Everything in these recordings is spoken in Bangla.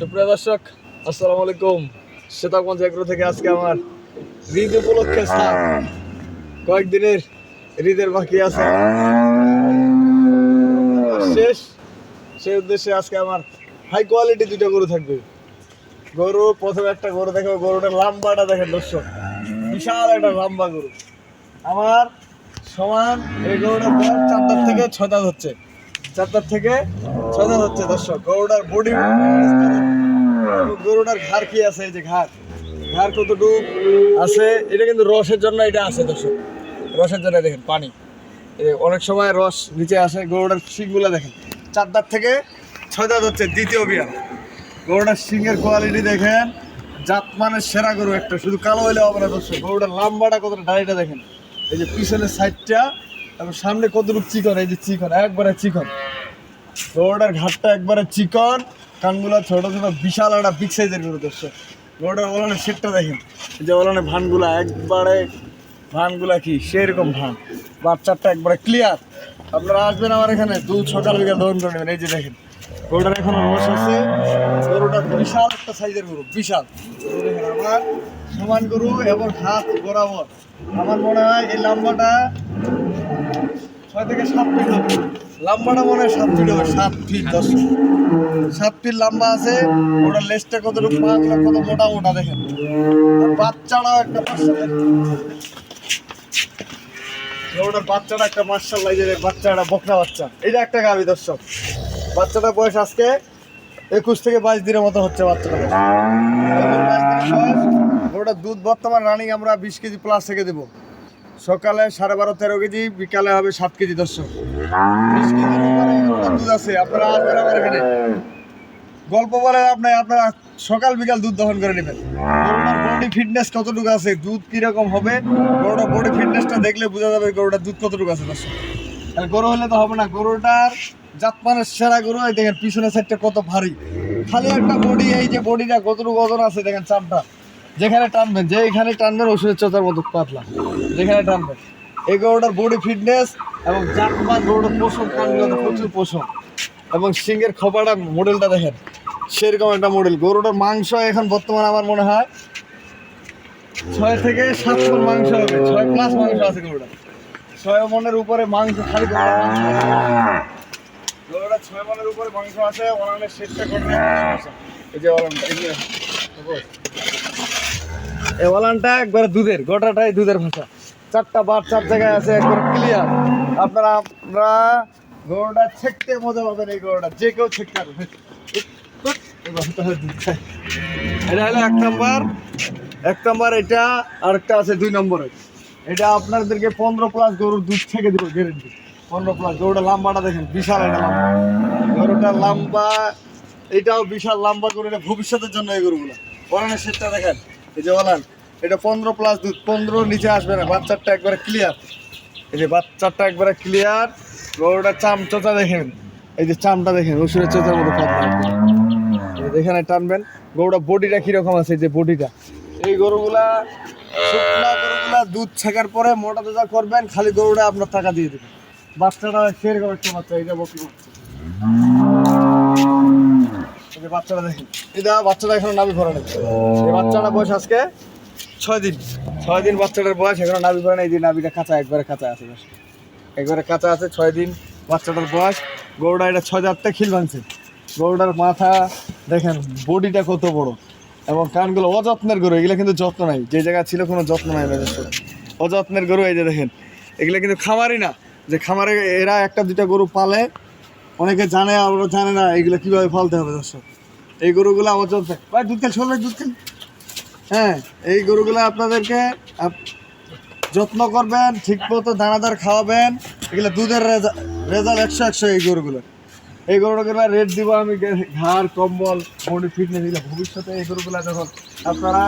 সুপ্রিয় দর্শক, আসসালামু আলাইকুম। শ্বেতাগঞ্জ এগ্রো থেকে আজকে আমার ঈদ উপলক্ষে কয়েকদিনের ঈদের বাকি আছে। শেষ, সেই উদ্দেশ্যে আজকে আমার হাই কোয়ালিটি দুটো গরু থাকবে। গরু, প্রথমে একটা গরু দেখো গরুটা লাম্বাটা দেখেন দর্শক। বিশাল একটা লম্বা গরু। আমার সমান এই গরুটার চারটার থেকে দাঁত হচ্ছে। চারটার থেকে দাঁত হচ্ছে দর্শক। গরুটার বডি গরুটার ঘাড় কি আছে? এই যে ঘাড়। ঘাড় কতটুকু আছে? এটা কিন্তু রসের জন্য এটা আছে, দর্শক। রসের জন্য দেখেন, পানি। অনেক সময় রস নিচে আসে, গরুটার শিংগুলো দেখেন। চার দাঁত থেকে ছয় দাঁত হচ্ছে দ্বিতীয় বিয়ার গরুটার শিংয়ের কোয়ালিটি দেখেন জাত মানের সেরা গরু একটা। শুধু কালো হইলে হবে না, দর্শক। গরুটার লাম্বাটা কতটা ডাড়িটা দেখেন। এই যে পিছনের সাইডটা এবং সামনে কতটুকু চিকন? এই যে চিকন, একবারে চিকন। গরুটার ঘাটটা একবারে চিকন। কানগুলা ছোট ছোট, বিশাল একটা বিগ সাইজের গরু দর্শক গরুটার ওলানের সেটটা দেখেন। যে ওলানের ভানগুলা, একবারে ভানগুলা কি? সেরকম ভান। বাচ্চারটা একবারে ক্লিয়ার আপনারা আসবেন আমার এখানে দুধ সকাল বিকাল দহন করে নেবেন। এই যে দেখেন, গরুটার এখন রস আছে গরুটা বিশাল একটা সাইজের গরু, বিশাল। আমার সমান গরু এবং হাত বরাবর। আমার মনে হয় এই লম্বাটা ছয় থেকে সাত হবে লম্বাটা মনে হয় সাত ফিট হবে, সাত ফিট দশ সাত ফিট লম্বা আছে ওটা লেজটা কতটুকু পাঁচ কত, মোটা মোটা দেখেন। আর বাচ্চাটাও একটা ওটার বাচ্চাটা একটা মার্শাল লাগে বাচ্চাটা বকরা বাচ্চা। এটা একটা গাভি, দর্শক। বাচ্চাটার বয়স আজকে একুশ থেকে বাইশ দিনের মতো হচ্ছে বাচ্চাটা। ওটা দুধ বর্তমান রানিং আমরা বিশ কেজি প্লাস থেকে দেবো। সকালে সাড়ে বারো, তেরো কেজি, বিকালে হবে সাত কেজি উপরে দুধ আছে, আপনারা গল্প বলে আপনার আপনারা সকাল, বিকাল দুধ দহন করে নেবেন। বডি ফিটনেস কতটুকু আছে, দুধ কীরকম হবে গরুটার বডি ফিটনেসটা দেখলে বোঝা যাবে গরুটার দুধ কতটুকু আছে, দর্শক। গরু হলে তো হবে না, গরুটার জাতমানের সেরা গরু এই দেখেন, পিছনের সাইডটা কত ভারী। খালি একটা বডি এই যে বডিটা কতটুকু ওজন আছে, দেখেন চামটা যেখানে টানবেন যেখানে টানবেন, ওষুধের চোতার মতো পাতলা। যেখানে টানবেন। এই গরুটার বডি ফিটনেস এবং জাতমান গরুটার পোষণ কানগুলোতে প্রচুর পোষণ। এবং সিংয়ের খোপাটা মডেলটা দেখেন, সেরকম একটা মডেল গরুটার মাংস এখন বর্তমানে আমার মনে হয় ছয় থেকে সাত মন মাংস হবে। ছয় প্লাস মাংস আছে গরুটা ছয় মনের উপরে মাংস খালি। গরুটা ছয় মনের উপরে মাংস আছে ওনানের শেষটা এই যে ওলানটা এই ওলানটা একবারে দুধের, গোটাটাই দুধের ভাষা। চারটা বার চার জায়গায় আছে, একবার ক্লিয়ার আপনারা, আমরা গরুটা ছেকতে মজা পাবেন এই গরুটা, যে কেউ ছেকতে পারবে। এটা হলো এক নম্বর। এক নম্বর এটা আর একটা আছে দুই নম্বরে। এটা আপনাদেরকে পনেরো প্লাস গরুর দুধ থেকে দেবো গ্যারেন্টি পনেরো প্লাস গরুটা লম্বাটা দেখেন, বিশাল একটা লম্বা। গরুটা লম্বা, এটাও বিশাল লম্বা গরু এটা ভবিষ্যতের জন্য এই গরুগুলো। ওলানের সেটটা দেখেন। এই যে বলেন, এটা পনেরো প্লাস দুধ, পনেরো নিচে আসবে না, বাচ্চারটা একবারে ক্লিয়ার এই যে বাচ্চারটা একবারে ক্লিয়ার গরুটার চাম চোচা দেখেন, এই যে চামটা দেখেন ওষুধের চোচার মতো। এখানে টানবেন, গরুটা বডিটা কীরকম আছে এই যে বডিটা? এই গরুগুলা, শুকনা গরুগুলা দুধ ছেঁকার পরে মোটা তাজা করবেন, খালি গরুটা আপনার টাকা দিয়ে দেবেন। বাচ্চাটা সেরকম একটা বাচ্চা এটা বকি বাচ্চা এই যে বাচ্চাটা দেখেন। এটা বাচ্চাটা এখন নাবি ভরা নেই। এই বাচ্চাটা বয়স আজকে ছয় দিন। ছয় দিন বাচ্চাটার বয়স এখনও নাবি ভরা নেই। এই যে নাবিটা কাঁচা একবারে কাঁচা আছে একবারে কাঁচা আছে ছয় দিন বাচ্চাটার বয়স। গরুটা এটা ছয় জাতটা খিল ভাঙছে গরুটার মাথা দেখেন বডিটা কত বড়। এবং কানগুলো অযত্নের গরু এগুলো কিন্তু যত্ন নাই। যে জায়গা ছিল কোনো যত্ন নাই অযত্নের গরু এই যে দেখেন এগুলো কিন্তু খামারই না। যে খামারে এরা একটা দুটা গরু পালে অনেকে জানে আবার জানে না এগুলো কীভাবে পালতে হবে দর্শক। এই গরুগুলো আমার অযত্ন ভাই, দুধ খেল, শোন দুধ খেল। হ্যাঁ এই গরুগুলো আপনাদেরকে যত্ন করবেন ঠিক মতো দানাদার খাওয়াবেন। এগুলো দুধের রেজাল্ট একশো একশো এই গরুগুলো। এই গরুগুলো রেট দিব আমি ঘাড়, কম্বল বডি ফিটনেস এগুলো। ভবিষ্যতে এই গরুগুলো যখন আপনারা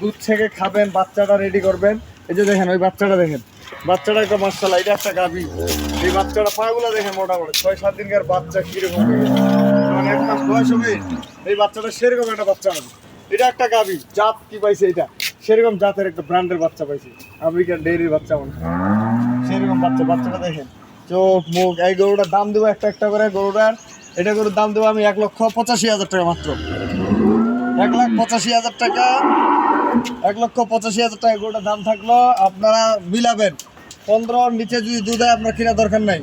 দুধ থেকে খাবেন, বাচ্চাটা রেডি করবেন, এই যে দেখেন, ওই বাচ্চাটা দেখেন। বাচ্চাটা একটা মাসালা এটা একটা গাভি। এই বাচ্চাটা পাগুলো দেখেন মোটামুটি। ছয়, সাত দিনকার বাচ্চা কীরকম এই বাচ্চাটা সেরকম একটা বাচ্চা হবে। এটা একটা জাত কি পাইছে এটা? সেরকম জাতের একটা ব্র্যান্ডের বাচ্চা পাইছে বাচ্চা বাচ্চাটা দেখেন। চোখ, মুখ, এই গরুটার দাম একটা একটা করে, গরুটার, এটা গরুর দাম আমি এক লক্ষ পঁচাশি হাজার টাকা মাত্র। এক লাখ পঁচাশি হাজার টাকা, এক লক্ষ পঁচাশি হাজার টাকা গরুটার দাম থাকল, আপনারা মিলাবেন। পনেরোর নিচে যদি দুধ হয়, আপনার কেনার দরকার নাই।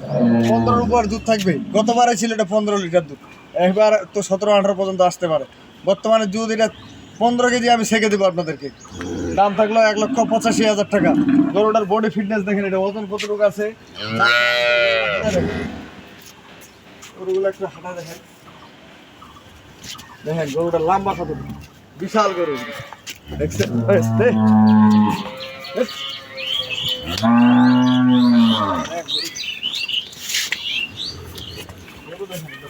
পনেরোর উপর দুধ থাকবে। গতবারে ছিল এটা পনেরো লিটার দুধ। এবার তো সতেরো আঠারো পর্যন্ত আসতে পারে। বর্তমানে দুধ এটা পনেরো কেজি আমি সেকে দেবো আপনাদেরকে। দাম থাকল এক লক্ষ পঁচাশি হাজার টাকা। গরুটার বডি ফিটনেস দেখেন এটা, ওজন কতটুকু আছে? দেখেন। গরুটা লম্বা কত বিশাল গরু। দেখছেন দে। বেশ। এক গরু। গরু দেখেন, এটা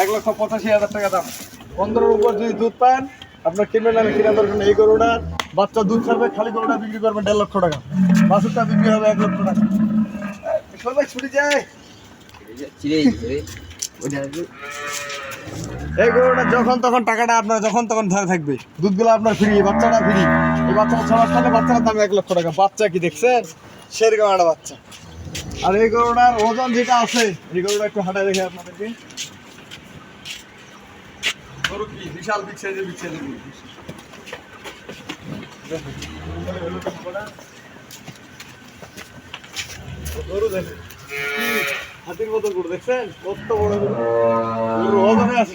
এক লক্ষ পঁচাশি হাজার টাকা দাম। পনেরোর উপর যদি দুধ পান, আপনার কিনবেন না কিনা দরকার। এই গরুটার। বাচ্চা দুধ ছাড়বে, খালি গরুটা বিক্রি করবেন, দেড় লক্ষ টাকা। বাছুরটা বিক্রি হবে এক লক্ষ টাকা। সবাই ছুটি যায় এই গরুটা যখন তখন টাকাটা আপনার যখন তখন ধরে থাকবে। দুধগুলো আপনার ফ্রি বাচ্চাটা ফ্রি এই বাচ্চাটা ছ মাস থাকলে বাচ্চাটার দাম এক লক্ষ টাকা। বাচ্চা কি দেখছেন? সেরকম একটা বাচ্চা। আর এই গরুটার ওজন যেটা আছে, এই গরুটা একটু হাঁটায় দেখে আপনাদেরকে। বিশাল দেখেন। কি হাতির মতো গরু দেখছেন? কত বড় আছে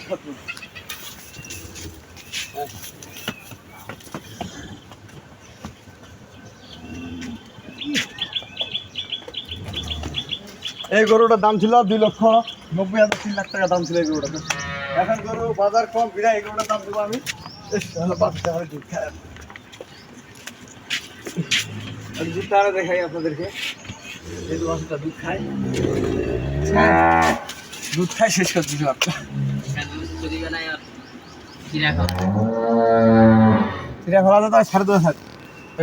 এই গরুটার দাম ছিল দুই লক্ষ নব্বই হাজার তিন লাখ টাকা দাম ছিল এই গরুটার। এখন গরু বাজার কম বিরা এই গরুটার দাম দেবো আমি। দুধ দেখাই আপনাদেরকে। এই দুধ খায়। দুধ খায় শেষ করে দিতে পারতো চিড়া খোলা তো সাড়ে দশ হাজার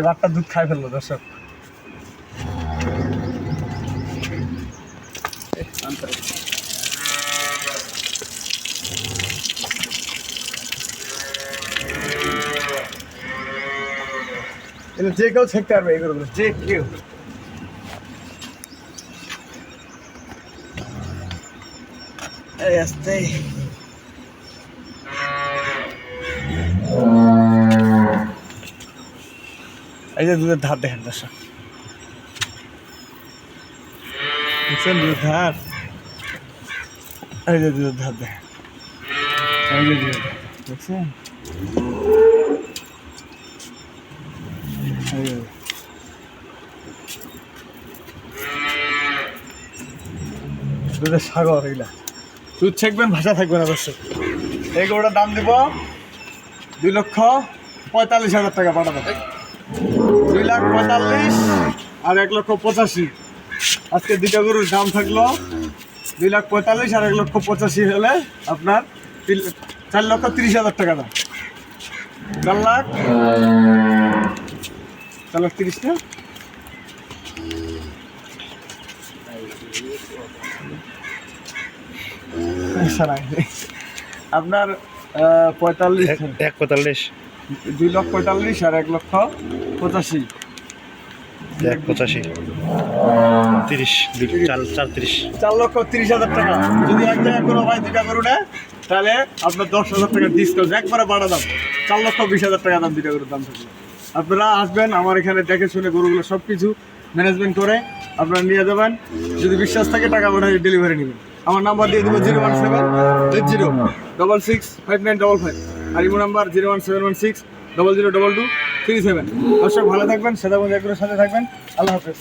বাচ্চার দুধ খাই ফেলল দর্শক। যে কেউ ছেকতে পারবে এগুলো যে কেউ। আস্তে এই যে দুধের ধার দেখেন দর্শক দেখছেন দুধের ধার এই যে দুধের ধার দেখেন এই যে দুধের ধার দেখছেন দুধের সাগর এগুলা দুধ ছেকবেন ভাষা থাকবে না, দর্শক। এই গরুটার দাম দিব দুই লক্ষ পঁয়তাল্লিশ হাজার টাকা পাঠাবো। দুই লাখ পঁয়তাল্লিশ আর এক লক্ষ পঁচাশি। আজকে দুইটা গরুর দাম থাকল দুই লাখ পঁয়তাল্লিশ আর এক লক্ষ পঁচাশি হলে আপনার চার লক্ষ তিরিশ হাজার টাকা দাম। চার লাখ চার লাখ তিরিশটা। আপনার পঁয়তাল্লিশ। এক পঁয়তাল্লিশ। দুই লক্ষ পঁয়তাল্লিশ আর এক লক্ষ পঁচাশি। এক পঁচাশি। তিরিশ চার চার তিরিশ। চার লক্ষ তিরিশ হাজার টাকা। যদি এক জায়গায় কোনো ভাই দুইটা গরু নেয় তাহলে আপনার দশ হাজার টাকা ডিসকাউন্ট একবারে বাড়া দাম। চার লক্ষ বিশ হাজার টাকা দাম দুইটা গরুর দাম থাকবে। আপনারা আসবেন আমার এখানে দেখে শুনে গরুগুলো সব কিছু ম্যানেজমেন্ট করে আপনারা নিয়ে যাবেন। যদি বিশ্বাস থাকে টাকা পাঠিয়ে ডেলিভারি নেবেন। আমার নাম্বার দিয়ে দেবো zero one seven eight zero double six five nine double five আর imo number zero one seven one six double zero double two three seven. দর্শক, ভালো থাকবেন সেটা বন্ধু একগুলোর সাথে থাকবেন। আল্লাহ হাফেজ।